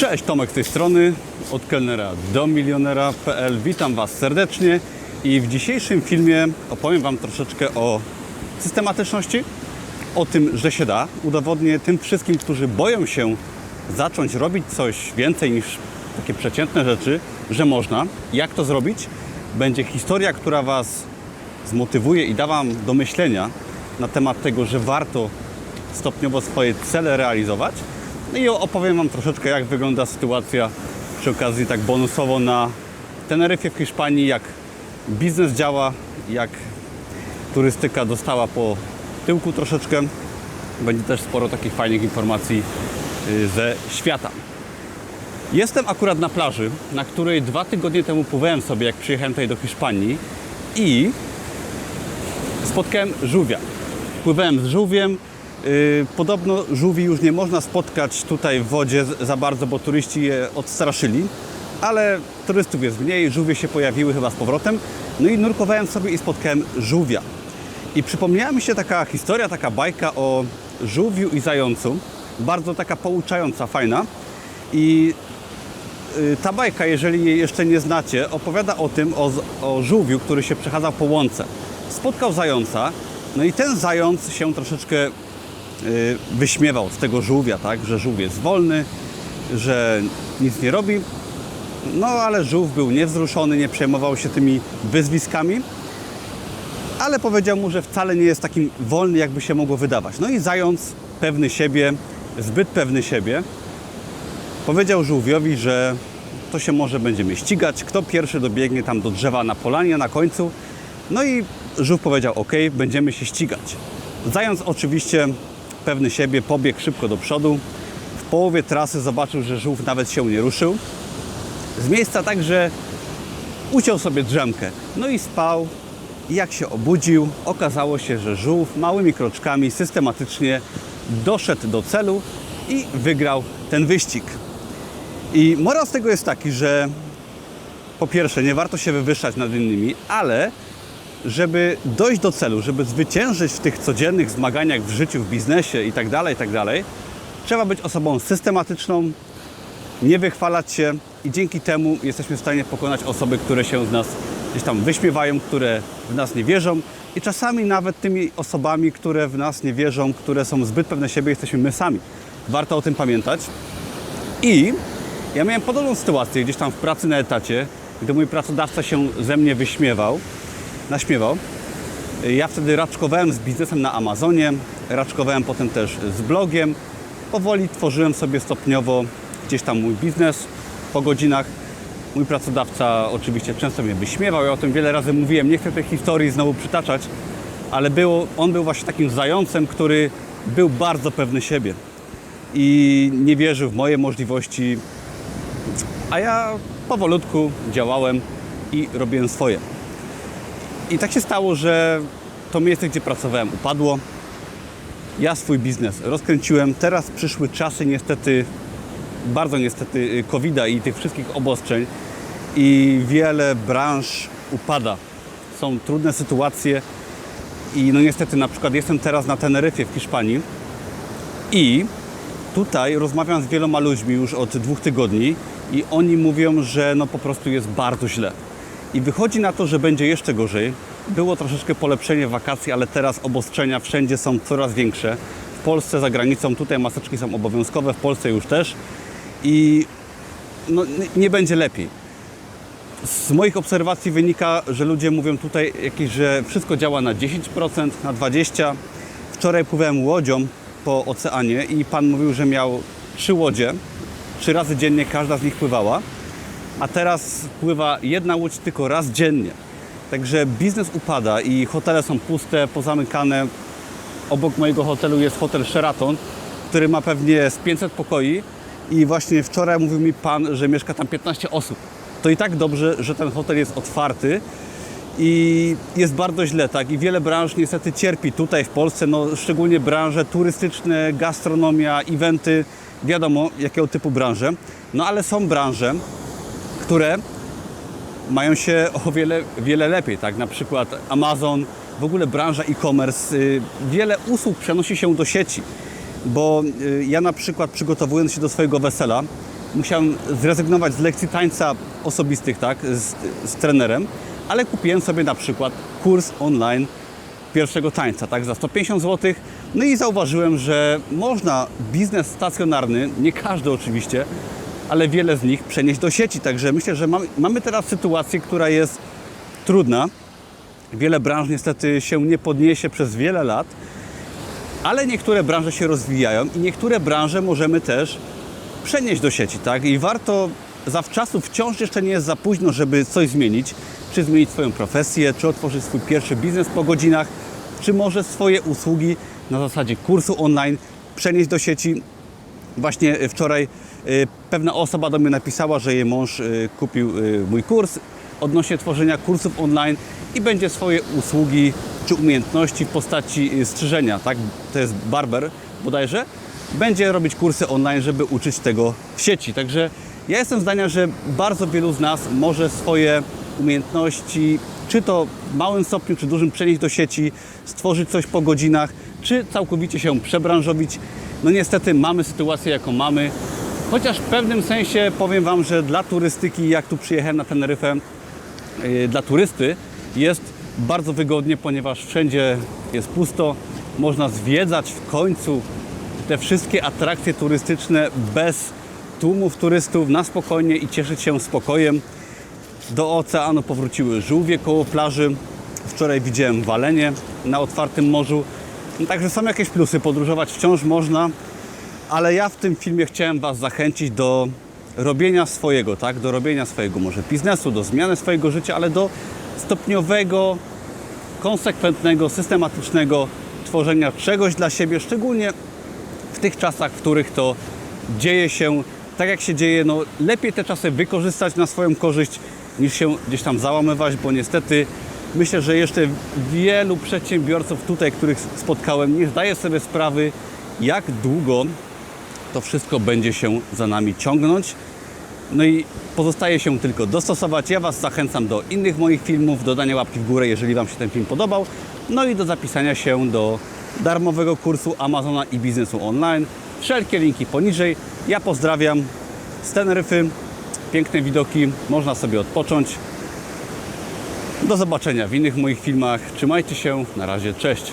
Cześć, Tomek z tej strony, od kelnera do milionera.pl. Witam Was serdecznie i w dzisiejszym filmie opowiem Wam troszeczkę o systematyczności, o tym, że się da. Udowodnię tym wszystkim, którzy boją się zacząć robić coś więcej niż takie przeciętne rzeczy, że można. Jak to zrobić? Będzie historia, która Was zmotywuje i da Wam do myślenia na temat tego, że warto stopniowo swoje cele realizować. No i opowiem Wam troszeczkę, jak wygląda sytuacja przy okazji tak bonusowo na Teneryfie w Hiszpanii, jak biznes działa, jak turystyka dostała po tyłku troszeczkę. Będzie też sporo takich fajnych informacji y, ze świata. Jestem akurat na plaży, na której dwa tygodnie temu pływałem sobie, jak przyjechałem tutaj do Hiszpanii i spotkałem żółwia. Pływałem z żółwiem. Yy, podobno żółwi już nie można spotkać tutaj w wodzie za bardzo, bo turyści je odstraszyli, ale turystów jest mniej, żółwie się pojawiły chyba z powrotem. No i nurkowałem sobie i spotkałem żółwia. I przypomniała mi się taka historia, taka bajka o żółwiu i zającu. Bardzo taka pouczająca, fajna. I Y, ta bajka, jeżeli jej jeszcze nie znacie, opowiada o tym, o, o żółwiu, który się przechadzał po łące. Spotkał zająca, no i ten zając się troszeczkę y, wyśmiewał z tego żółwia, tak, że żółw jest wolny, że nic nie robi. No ale żółw był niewzruszony, nie przejmował się tymi wyzwiskami, ale powiedział mu, że wcale nie jest takim wolny, jakby się mogło wydawać. No i zając, pewny siebie, zbyt pewny siebie, powiedział żółwiowi, że to się może będziemy ścigać, kto pierwszy dobiegnie tam do drzewa na polanie na końcu. No i żółw powiedział, ok, będziemy się ścigać. Zając oczywiście pewny siebie pobiegł szybko do przodu. W połowie trasy zobaczył, że żółw nawet się nie ruszył. Z miejsca także uciął sobie drzemkę. No i spał. I jak się obudził, okazało się, że żółw małymi kroczkami systematycznie doszedł do celu i wygrał ten wyścig. I morał z tego jest taki, że po pierwsze nie warto się wywyższać nad innymi, ale żeby dojść do celu, żeby zwyciężyć w tych codziennych zmaganiach w życiu, w biznesie i tak dalej, i tak trzeba być osobą systematyczną, nie wychwalać się i dzięki temu jesteśmy w stanie pokonać osoby, które się z nas gdzieś tam wyśmiewają, które w nas nie wierzą i czasami nawet tymi osobami, które w nas nie wierzą, które są zbyt pewne siebie, jesteśmy my sami. Warto o tym pamiętać. I ja miałem podobną sytuację gdzieś tam w pracy na etacie, gdy mój pracodawca się ze mnie wyśmiewał, naśmiewał. Ja wtedy raczkowałem z biznesem na Amazonie, raczkowałem potem też z blogiem. Powoli tworzyłem sobie stopniowo gdzieś tam mój biznes po godzinach. Mój pracodawca oczywiście często mnie wyśmiewał, ja o tym wiele razy mówiłem, nie chcę tej historii znowu przytaczać, ale było, on był właśnie takim zającem, który był bardzo pewny siebie i nie wierzył w moje możliwości, a ja powolutku działałem i robiłem swoje. I tak się stało, że to miejsce, gdzie pracowałem, upadło. Ja swój biznes rozkręciłem. Teraz przyszły czasy niestety, bardzo niestety, covid i tych wszystkich obostrzeń i wiele branż upada. Są trudne sytuacje i no niestety na przykład jestem teraz na Teneryfie w Hiszpanii i tutaj rozmawiam z wieloma ludźmi już od dwóch tygodni i oni mówią, że no po prostu jest bardzo źle. I wychodzi na to, że będzie jeszcze gorzej. Było troszeczkę polepszenie wakacji, ale teraz obostrzenia wszędzie są coraz większe. W Polsce, za granicą, tutaj maseczki są obowiązkowe, w Polsce już też. I no, nie będzie lepiej. Z moich obserwacji wynika, że ludzie mówią tutaj jakieś, że wszystko działa na 10%, na 20%. Wczoraj pływałem łodzią po oceanie i pan mówił, że miał trzy łodzie, trzy razy dziennie każda z nich pływała, a teraz pływa jedna łódź tylko raz dziennie. Także biznes upada i hotele są puste, pozamykane. Obok mojego hotelu jest hotel Sheraton, który ma pewnie z 500 pokoi i właśnie wczoraj mówił mi pan, że mieszka tam 15 osób. To i tak dobrze, że ten hotel jest otwarty i jest bardzo źle, tak? I wiele branż niestety cierpi tutaj w Polsce, no szczególnie branże turystyczne, gastronomia, eventy, wiadomo jakiego typu branże. No ale są branże, które mają się o wiele, wiele lepiej, tak? Na przykład Amazon, w ogóle branża e-commerce, y, wiele usług przenosi się do sieci, bo y, ja na przykład przygotowując się do swojego wesela, musiałem zrezygnować z lekcji tańca osobistych, tak, z, z trenerem, ale kupiłem sobie na przykład kurs online pierwszego tańca, tak, za 150 zł. No i zauważyłem, że można biznes stacjonarny, nie każdy oczywiście, ale wiele z nich przenieść do sieci. Także myślę, że mamy, teraz sytuację, która jest trudna. Wiele branż niestety się nie podniesie przez wiele lat, ale niektóre branże się rozwijają i niektóre branże możemy też przenieść do sieci, tak? I warto zawczasu, wciąż jeszcze nie jest za późno, żeby coś zmienić, czy zmienić swoją profesję, czy otworzyć swój pierwszy biznes po godzinach, czy może swoje usługi na zasadzie kursu online przenieść do sieci. Właśnie wczoraj y, pewna osoba do mnie napisała, że jej mąż y, kupił y, mój kurs odnośnie tworzenia kursów online i będzie swoje usługi czy umiejętności w postaci strzyżenia, tak? To jest barber bodajże. Będzie robić kursy online, żeby uczyć tego w sieci. Także ja jestem zdania, że bardzo wielu z nas może swoje umiejętności, czy to w małym stopniu, czy dużym przenieść do sieci, stworzyć coś po godzinach, czy całkowicie się przebranżowić. No niestety mamy sytuację, jaką mamy. Chociaż w pewnym sensie powiem Wam, że dla turystyki, jak tu przyjechałem na Teneryfę, yy, dla turysty jest bardzo wygodnie, ponieważ wszędzie jest pusto. Można zwiedzać w końcu te wszystkie atrakcje turystyczne bez tłumów turystów na spokojnie i cieszyć się spokojem. Do oceanu powróciły żółwie koło plaży. Wczoraj widziałem walenie na otwartym morzu. No, Także są jakieś plusy. Podróżować wciąż można, ale ja w tym filmie chciałem Was zachęcić do robienia swojego, tak? Do robienia swojego może biznesu, do zmiany swojego życia, ale do stopniowego, konsekwentnego, systematycznego tworzenia czegoś dla siebie, szczególnie w tych czasach, w których to dzieje się tak, jak się dzieje. No, lepiej te czasy wykorzystać na swoją korzyść, niż się gdzieś tam załamywać, bo niestety myślę, że jeszcze wielu przedsiębiorców tutaj, których spotkałem, nie zdaje sobie sprawy, jak długo to wszystko będzie się za nami ciągnąć. No i pozostaje się tylko dostosować. Ja Was zachęcam do innych moich filmów, do dania łapki w górę, jeżeli Wam się ten film podobał. No i do zapisania się do darmowego kursu Amazona i biznesu online. Wszelkie linki poniżej. Ja pozdrawiam z Teneryfy. Piękne widoki, można sobie odpocząć. Do zobaczenia w innych moich filmach. Trzymajcie się, na razie, cześć.